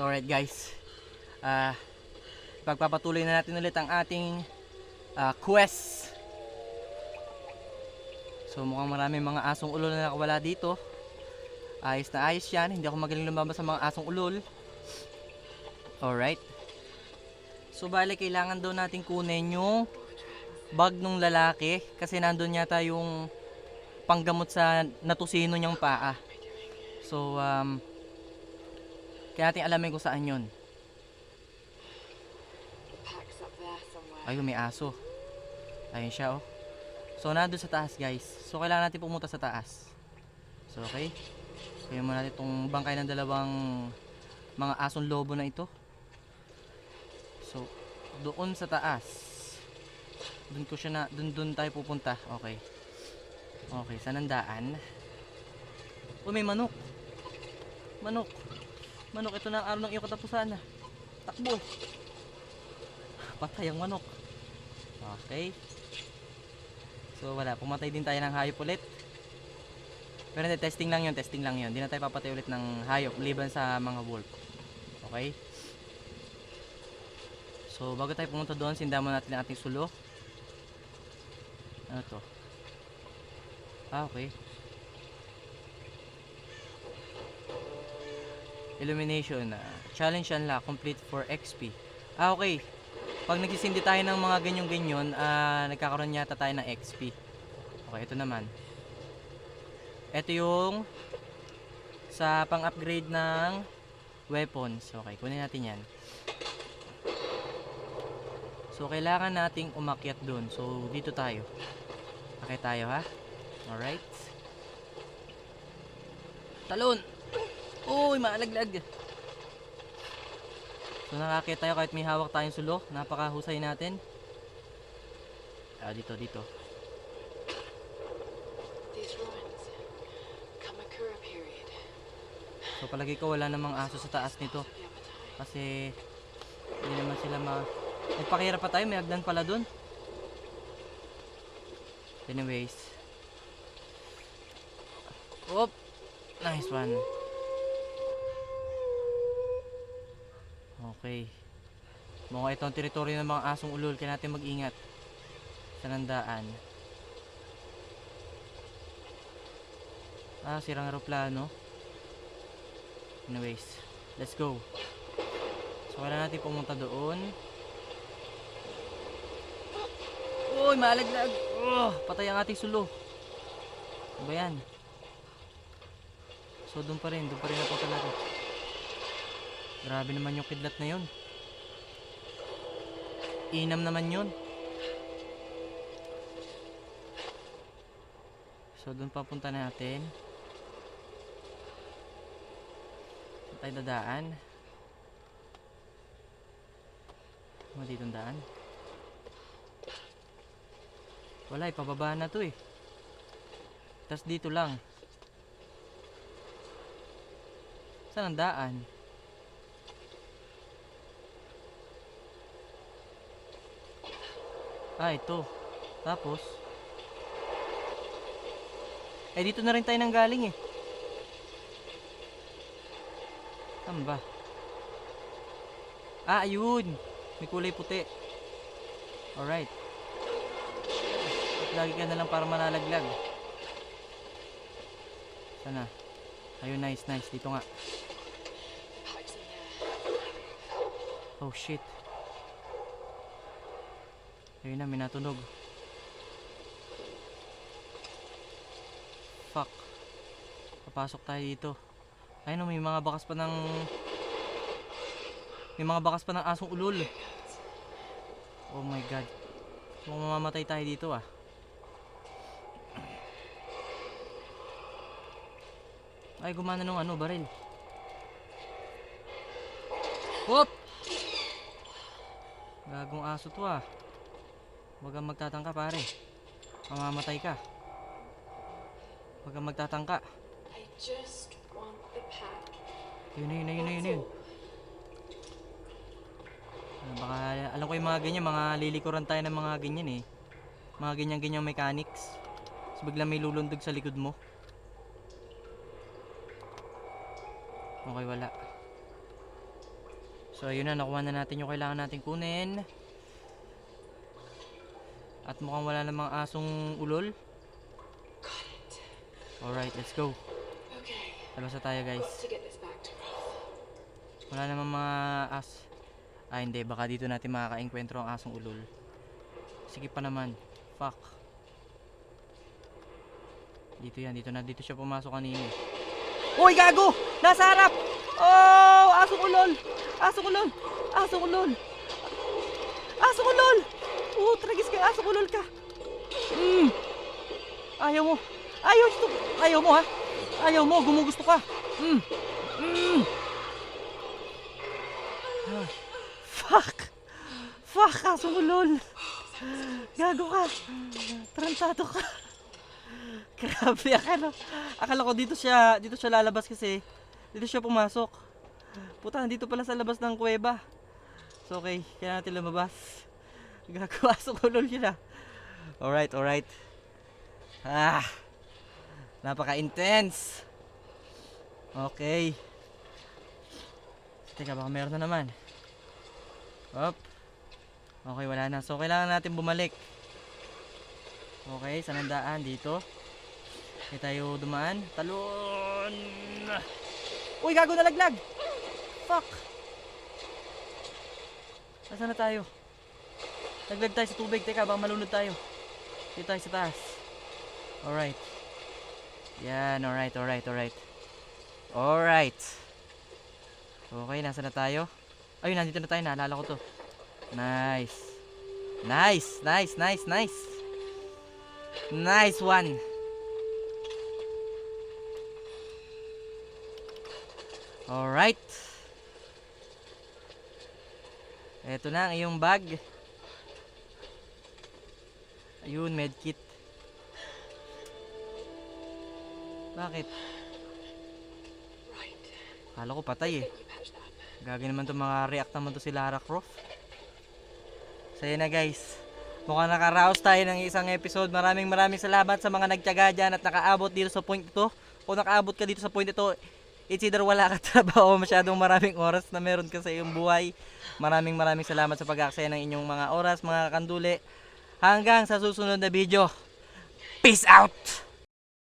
So alright guys. Ah pagpapatuloy na natin ulit ang ating ah, quest. So mukhang maraming mga asong ulol na nakawala dito. Ayos na ayos yan. Hindi ako magaling lumabas sa mga asong ulol. Alright. So bali kailangan daw natin kunin yung bag nung lalaki kasi nandun yata yung panggamot sa natusino niyang paa. So um kaya natin alamin kung saan yun. Ayun, may aso. Ayun siya, oh. So, nandun sa taas, guys. So, kailangan natin pumunta sa taas. So, okay. Kaya mo natin itong bangkay ng dalawang mga asong lobo na ito. So, doon sa taas. Doon ko siya na, doon, doon tayo pupunta. Okay. Okay, saan ang daan? Oh, may manok. Manok. Manok, ito na ang araw ng iyong katapusan. Takbo. Patay ang manok. Okay. So wala, pumatay din tayo ng hayop ulit. Pero hindi, testing lang yun, testing lang yun. Hindi na tayo papatay ulit ng hayop, liban sa mga wolf. Okay? So bago tayo pumunta doon, sindan mo natin ang ating sulo. Ano to? Ah, okay. Illumination. ah, challenge unlock, complete for XP. Ah, okay. Pag nagsisindi tayo ng mga ganyan-ganyan, ah, nagkakaroon yata tayo ng XP. Okay, ito naman. Ito yung sa pang-upgrade ng weapons. Okay, kunin natin yan. So, kailangan nating umakyat dun. So, dito tayo. Akyat tayo, ha? Alright. Talon! Uy, maalaglag! So nakakita tayo kahit may hawak tayong sulo. Napakahusay natin. Ah, dito, dito. So palagi ko wala namang aso sa taas nito. Kasi hindi naman sila ma... Nagpakira pa tayo, may hagdan pala dun. Anyways. Oop! Nice one. Okay. Mga ito ang teritoryo ng mga asong ulol, kaya natin mag-ingat. Sa nandaan. Ah, sirang aeroplano. Anyways, let's go. So, kailangan natin pumunta doon. Uy, malaglag! Oh, patay ang ating sulo. Ano ba yan? So, doon pa rin. Doon pa rin napunta natin. Grabe naman yung kidlat na yun. Inam naman yun. So, doon papunta natin. Saan tayo dadaan? Ano dito daan? Wala, ipababa na to eh. Tapos dito lang. Saan ang daan? Ah, ito. Tapos, eh dito na rin tayo nang galing eh. Saan ba? Ah, ayun. May kulay puti. Alright. At lagi ka na lang para manalaglag. Sana. Ayun, nice, nice. Dito nga. Oh, shit. Ayun na, may natunog. Fuck. Papasok tayo dito. Ayun, may mga bakas pa ng... May mga bakas pa ng asong ulol. Oh my god. Mukhang mamamatay tayo dito ah. Ay, gumana nung ano, baril. Whoop! Gagong aso to ah. Huwag kang magtatangka pare. Mamamatay ka. Huwag kang magtatangka. I just want the pack. Yun na yun na yun na yun yun. Ah, Baka, alam ko yung mga ganyan, mga lilikuran tayo ng mga ganyan eh. Mga ganyan-ganyang mechanics. Tapos bigla may lulundag sa likod mo. Okay, wala. So ayun na, nakuha na natin yung kailangan natin kunin. At mukhang wala namang asong ulol. Alright, let's go. Okay. Labas na tayo guys. Wala namang mga as... Ah hindi, baka dito natin makaka-enkwentro ang asong ulol. Sige pa naman. Fuck. Dito yan, dito na. Dito siya pumasok kanina. Uy, gago! Nasa harap! Oh! Asong ulol! Asong ulol! Asong ulol! Asong ulol! Oh, tragis ka! Asong ulol ka! Mm. Ayaw mo! Ayaw ito! Ayaw mo ha! Ayaw mo! Gumugusto ka! Mm. Mm. Ah, Fuck! Fuck! Asong ulol! Gago ka! Tarantado ka! Grabe, akala, akala ko dito siya, dito siya lalabas kasi dito siya pumasok. Puta, dito pala sa labas ng kuweba. So okay, kaya natin lumabas. Gago, asong ulol yun ah. Alright, alright. Ah! Napaka-intense! Okay. Teka, baka meron na naman. Up. Okay, wala na. So, kailangan natin bumalik. Okay, saan ang daan? Dito. Hindi tayo dumaan. Talon! Uy, gago nalaglag! Fuck! Nasaan na tayo? Naglag tayo sa tubig. Teka, baka malunod tayo. Dito tayo sa taas. Alright. Yan, alright, alright, alright. Alright. Okay, nasa na tayo? Ayun, nandito na tayo. Naalala ko to. Nice. Nice, nice, nice, nice. Nice one. Alright. Ito na ang iyong bag. Ayun, medkit. Bakit? Kala ko patay eh. Gagi naman to mga react naman to si Lara Croft. So yun na guys. Mukhang nakaraos tayo ng isang episode. Maraming maraming salamat sa mga nagtyaga dyan at nakaabot dito sa point ito. Kung nakaabot ka dito sa point ito, it's either wala ka trabaho o masyadong maraming oras na meron ka sa iyong buhay. Maraming maraming salamat sa pag-aksaya ng inyong mga oras, mga kanduli. Hanggang sa susunod na video. Peace out!